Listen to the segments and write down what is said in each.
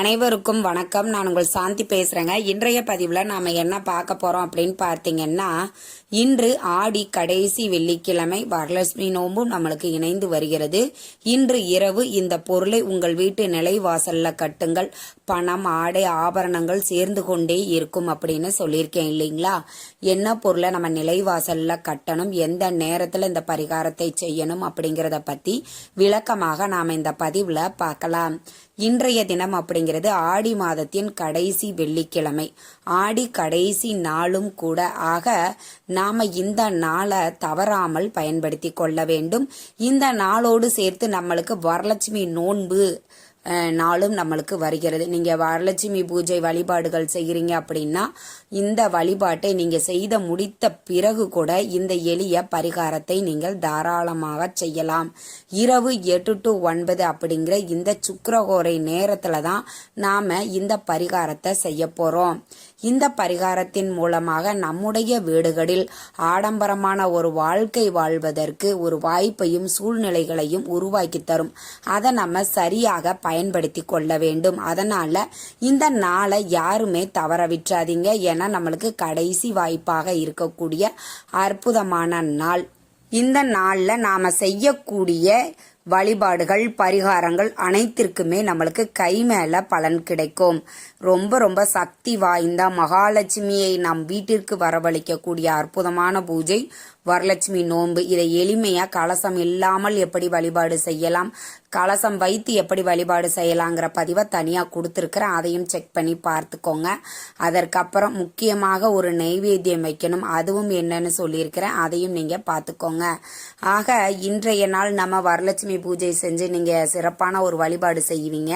அனைவருக்கும் வணக்கம். நான் உங்கள் சாந்தி பேசுகிறேங்க இன்றைய பதிவில் நாம் என்ன பார்க்க போகிறோம் அப்படின்னு பார்த்தீங்கன்னா இன்று ஆடி கடைசி வெள்ளிக்கிழமை வரலட்சுமி நோம்பும் நம்மளுக்கு இணைந்து வருகிறது. இன்று இரவு இந்த பொருளை உங்கள் வீட்டு நிலைவாசல்ல கட்டுங்கள். பணம் ஆடை ஆபரணங்கள் சேர்ந்து கொண்டே இருக்கும் அப்படின்னு சொல்லியிருக்கேன் இல்லைங்களா? என்ன பொருளை நம்ம நிலைவாசல்ல கட்டணும்? எந்த நேரத்தில் இந்த பரிகாரத்தை செய்யணும் அப்படிங்கிறத பற்றி விளக்கமாக நாம் இந்த பதிவில் பார்க்கலாம். இன்றைய தினம் அப்படிங்கிறது ஆடி மாதத்தின் கடைசி வெள்ளிக்கிழமை. ஆடி கடைசி நாளும் கூட ஆக நாம இந்த நாளை தவறாமல் பயன்படுத்தி கொள்ள வேண்டும். இந்த நாளோடு சேர்த்து நம்மளுக்கு வரலட்சுமி நோன்பு நாளும் நம்மளுக்கு வருகிறது. நீங்கள் வரலட்சுமி பூஜை வழிபாடுகள் செய்கிறீங்க அப்படின்னா இந்த வழிபாட்டை நீங்கள் செய்த முடித்த பிறகு கூட இந்த எளிய பரிகாரத்தை நீங்கள் தாராளமாக செய்யலாம். இரவு எட்டு டு ஒன்பது அப்படிங்கிற இந்த சுக்கரகோரை நேரத்தில் தான் நாம் இந்த பரிகாரத்தை செய்ய போகிறோம் இந்த பரிகாரத்தின் மூலமாக நம்முடைய வீடுகளில் ஆடம்பரமான ஒரு வாழ்க்கை வாழ்வதற்கு ஒரு வாய்ப்பையும் சூழ்நிலைகளையும் உருவாக்கி தரும். அதை நம்ம சரியாக பயன்படுத்தி கொள்ள வேண்டும். அதனால இந்த நாளை யாருமே தவற விட்டுறாதீங்க. ஏன்னா நம்மளுக்கு கடைசி வாய்ப்பாக இருக்கக்கூடிய அற்புதமான நாள். இந்த நாளில் நாம் செய்யக்கூடிய வழிபாடுகள் பரிகாரங்கள் அனைத்திற்குமே நம்மளுக்கு கை மேல பலன் கிடைக்கும். ரொம்ப ரொம்ப சக்தி வாய்ந்த மகாலட்சுமியை நம் வீட்டிற்கு வரவழைக்கக்கூடிய அற்புதமான பூஜை வரலட்சுமி நோன்பு இதை எளிமையா கலசம் இல்லாமல் எப்படி வழிபாடு செய்யலாம் கலசம் வைத்து எப்படி வழிபாடு செய்யலாங்கிற பதிவை தனியாக கொடுத்துருக்கிறேன். அதையும் செக் பண்ணி பார்த்துக்கோங்க. அதற்கப்புறம் முக்கியமாக ஒரு நெய்வேத்தியம் வைக்கணும். அதுவும் என்னன்னு சொல்லியிருக்கிறேன். அதையும் நீங்கள் பார்த்துக்கோங்க. ஆக இன்றைய நாள் நம்ம வரலட்சுமி பூஜை செஞ்சு நீங்கள் சிறப்பான ஒரு வழிபாடு செய்வீங்க.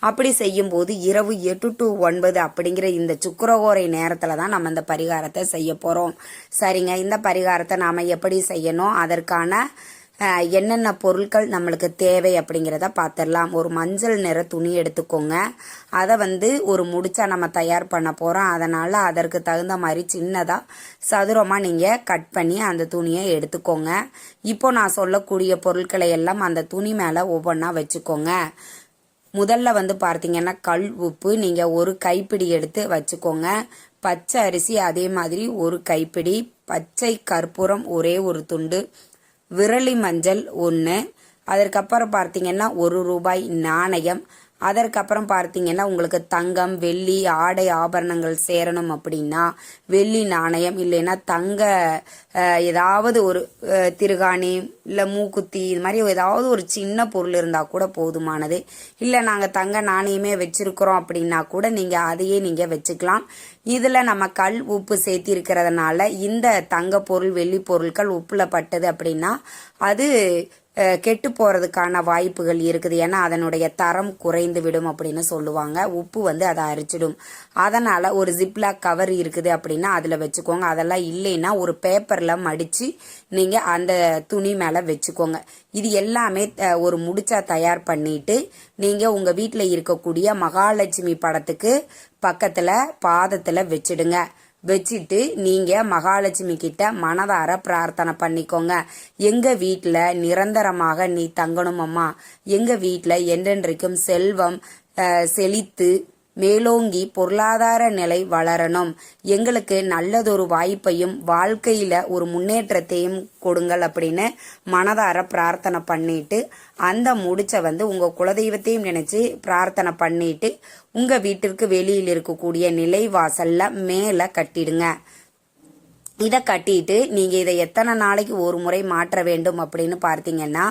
அப்படி செய்யும் போது இரவு எட்டு டு ஒன்பது அப்படிங்கிற இந்த சுக்கரகோரை நேரத்தில் தான் நம்ம இந்த பரிகாரத்தை செய்ய போகிறோம் சரிங்க இந்த பரிகாரத்தை நாம் எப்படி செய்யணும் அதற்கான என்னென்ன பொருட்கள் நம்மளுக்கு தேவை அப்படிங்கிறத பார்த்துடலாம் ஒரு மஞ்சள் நிற துணி எடுத்துக்கோங்க. அதை வந்து ஒரு முடிச்சா நம்ம தயார் பண்ண போகிறோம் அதனால் அதற்கு தகுந்த மாதிரி சின்னதாக சதுரமாக நீங்கள் கட் பண்ணி அந்த துணியை எடுத்துக்கோங்க. இப்போ நான் சொல்லக்கூடிய பொருட்களை எல்லாம் அந்த துணி மேலே ஒவ்வொன்றா வச்சுக்கோங்க. முதல்ல வந்து பார்த்தீங்கன்னா கல் உப்பு நீங்கள் ஒரு கைப்பிடி எடுத்து வச்சுக்கோங்க. பச்சை அரிசி அதே மாதிரி ஒரு கைப்பிடி பச்சை கற்பூரம் ஒரே ஒரு துண்டு விரலி மஞ்சள் ஒன்று அதற்கப்புறம் பார்த்தீங்கன்னா ஒரு ரூபாய் நாணயம் அதற்கப்புறம் பார்த்தீங்கன்னா உங்களுக்கு தங்கம் வெள்ளி ஆடை ஆபரணங்கள் சேரணும் அப்படின்னா வெள்ளி நாணயம் இல்லைன்னா தங்க ஏதாவது ஒரு திருகாணி இல்லை மூக்குத்தி இது மாதிரி ஏதாவது ஒரு சின்ன பொருள் இருந்தால் கூட போதுமானது. இல்லை நாங்கள் தங்க நாணயமே வச்சுருக்குறோம் அப்படின்னா கூட நீங்கள் அதையே நீங்கள் வச்சுக்கலாம். இதில் நம்ம கல் உப்பு சேர்த்திருக்கிறதுனால இந்த தங்க பொருள் வெள்ளி பொருட்கள் உப்பில் பட்டது அப்படின்னா அது கெட்டு போகிறதுக்கான வாய்ப்புகள் இருக்குது. ஏன்னா அதனுடைய தரம் குறைந்து விடும் அப்படின்னு சொல்லுவாங்க. உப்பு வந்து அதை அரிச்சிடும். அதனால் ஒரு ஜிப்லாக் கவர் இருக்குது அப்படின்னா அதில் வச்சுக்கோங்க. அதெல்லாம் இல்லைன்னா ஒரு பேப்பரில் மடித்து நீங்கள் அந்த துணி மேலே வச்சுக்கோங்க. இது எல்லாமே ஒரு முடிச்சா தயார் பண்ணிட்டு நீங்கள் உங்கள் வீட்டில் இருக்கக்கூடிய மகாலட்சுமி படத்துக்கு பக்கத்தில் பாதத்தில் வச்சிடுங்க. வச்சுட்டு நீங்க மகாலட்சுமி கிட்ட மனதார பிரார்த்தனை பண்ணிக்கோங்க. எங்க வீட்டில் நிரந்தரமாக நீ தங்கணும் அம்மா எங்க வீட்ல என்றென்றைக்கும் செல்வம் செழித்து மேலோங்கி பொருளாதார நிலை வளரணும். எங்களுக்கு நல்லதொரு வாய்ப்பையும் வாழ்க்கையில ஒரு முன்னேற்றத்தையும் கொடுங்கள் அப்படின்னு மனதார பிரார்த்தனை பண்ணிட்டு அந்த முடிச்ச வந்து உங்க குலதெய்வத்தையும் நினைச்சு பிரார்த்தனை பண்ணிட்டு உங்க வீட்டிற்கு வெளியில் இருக்கக்கூடிய நிலைவாசலில் மேலே மேல கட்டிடுங்க. இதை கட்டிட்டு நீங்கள் இதை எத்தனை நாளைக்கு ஒரு முறை மாற்ற வேண்டும் அப்படின்னு பார்த்தீங்கன்னா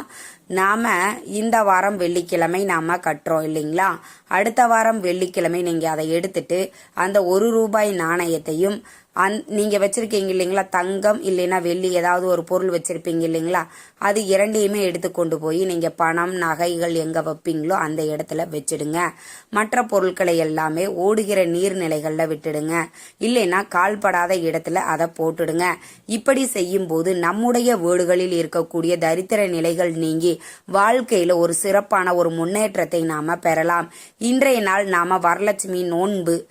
நாம் இந்த வாரம் வெள்ளிக்கிழமை நாம் கட்டுறோம் இல்லைங்களா? அடுத்த வாரம் வெள்ளிக்கிழமை நீங்கள் அதை எடுத்துட்டு அந்த ஒரு ரூபாய் நாணயத்தையும் அந் நீங்கள் வச்சுருக்கீங்க இல்லைங்களா? தங்கம் இல்லைன்னா வெள்ளி ஏதாவது ஒரு பொருள் வச்சுருப்பீங்க இல்லைங்களா? அது இரண்டையுமே எடுத்து கொண்டு போய் நீங்கள் பணம் நகைகள் எங்கே வைப்பீங்களோ அந்த இடத்துல வச்சுடுங்க. மற்ற பொருட்களை எல்லாமே ஓடுகிற நீர்நிலைகளில் விட்டுடுங்க. இல்லைன்னா கால்படாத இடத்துல அதை போட்டுடுங்க. இப்படி செய்யும்போது நம்முடைய வீடுகளில் இருக்கக்கூடிய தரித்திர நிலைகள் நீங்கி வாழ்க்கையில் ஒரு சிறப்பான ஒரு முன்னேற்றத்தை நாம் பெறலாம். இன்றைய நாள் நாம் வரலட்சுமி நோன்பு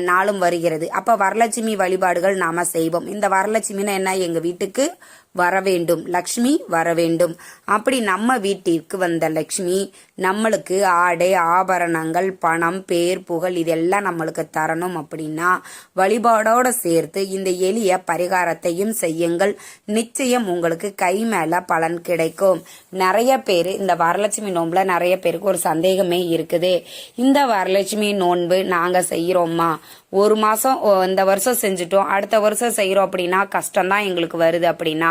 நாளும் வருகிறது. அப்ப வரலட்சுமி வழிபாடுகள் நாம செய்வோம். இந்த வரலட்சுமின்னா என்ன? எங்க வீட்டுக்கு வரவேண்டும். லக்ஷ்மி வர வேண்டும் அப்படி நம்ம வீட்டிற்கு வந்த லக்ஷ்மி நம்மளுக்கு ஆடை ஆபரணங்கள் பணம் பேர் புகழ் இதெல்லாம் நம்மளுக்கு தரணும் அப்படின்னா வழிபாடோட சேர்த்து இந்த எளிய பரிகாரத்தையும் செய்யுங்கள். நிச்சயம் உங்களுக்கு கை மேல பலன் கிடைக்கும். நிறைய பேர் இந்த வரலட்சுமி நோன்புல நிறைய பேருக்கு ஒரு சந்தேகமே இருக்குது. இந்த வரலட்சுமி நோன்பு நாங்க செய்யறோமா ஒரு மாசம் இந்த வருஷம் செஞ்சுட்டோம் அடுத்த வருஷம் செய்யறோம் அப்படின்னா கஷ்டம்தான் எங்களுக்கு வருது அப்படின்னா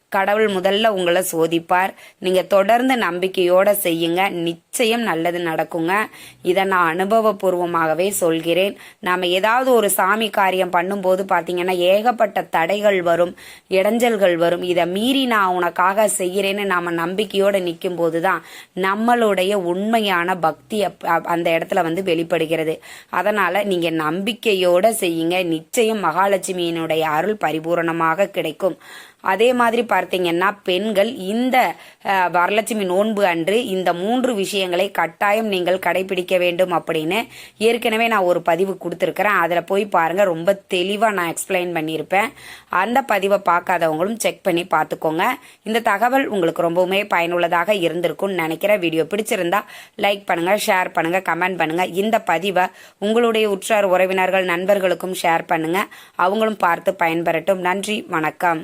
கடவுள் முதல்ல உங்களை சோதிப்பார். நீங்கள் தொடர்ந்து நம்பிக்கையோட செய்யுங்க. நிச்சயம் நல்லது நடக்குங்க. இதை நான் அனுபவபூர்வமாகவே சொல்கிறேன். நாம் ஏதாவது ஒரு சாமி காரியம் பண்ணும்போது பார்த்தீங்கன்னா ஏகப்பட்ட தடைகள் வரும் இடைஞ்சல்கள் வரும். இதை மீறி நான் உனக்காக செய்கிறேன்னு நாம் நம்பிக்கையோடு நிற்கும் போதுதான் நம்மளுடைய உண்மையான பக்தி அப்- அப்- அந்த இடத்துல வந்து வெளிப்படுகிறது. அதனால் நீங்கள் நம்பிக்கையோடு செய்யுங்க. நிச்சயம் மகாலட்சுமியினுடைய அருள் பரிபூரணமாக கிடைக்கும். அதே மாதிரி பார்த்தீங்கன்னா பெண்கள் இந்த வரலட்சுமி நோன்பு அன்று இந்த மூன்று விஷயங்களை கட்டாயம் நீங்கள் கடைபிடிக்க வேண்டும் அப்படின்னு ஏற்கனவே நான் ஒரு பதிவு கொடுத்துருக்கிறேன். அதில் போய் பாருங்கள் ரொம்ப தெளிவாக நான் எக்ஸ்பிளைன் பண்ணியிருப்பேன். அந்த பதிவை பார்க்காதவங்களும் செக் பண்ணி பார்த்துக்கோங்க. இந்த தகவல் உங்களுக்கு ரொம்பவுமே பயனுள்ளதாக இருந்திருக்கும்னு நினைக்கிறேன். வீடியோ பிடிச்சிருந்தா லைக் பண்ணுங்கள் ஷேர் பண்ணுங்கள் கமெண்ட் பண்ணுங்கள் இந்த பதிவை உங்களுடைய உற்றார் உறவினர்கள் நண்பர்களுக்கும் ஷேர் பண்ணுங்கள் அவங்களும் பார்த்து பயன்பெறட்டும். நன்றி வணக்கம்.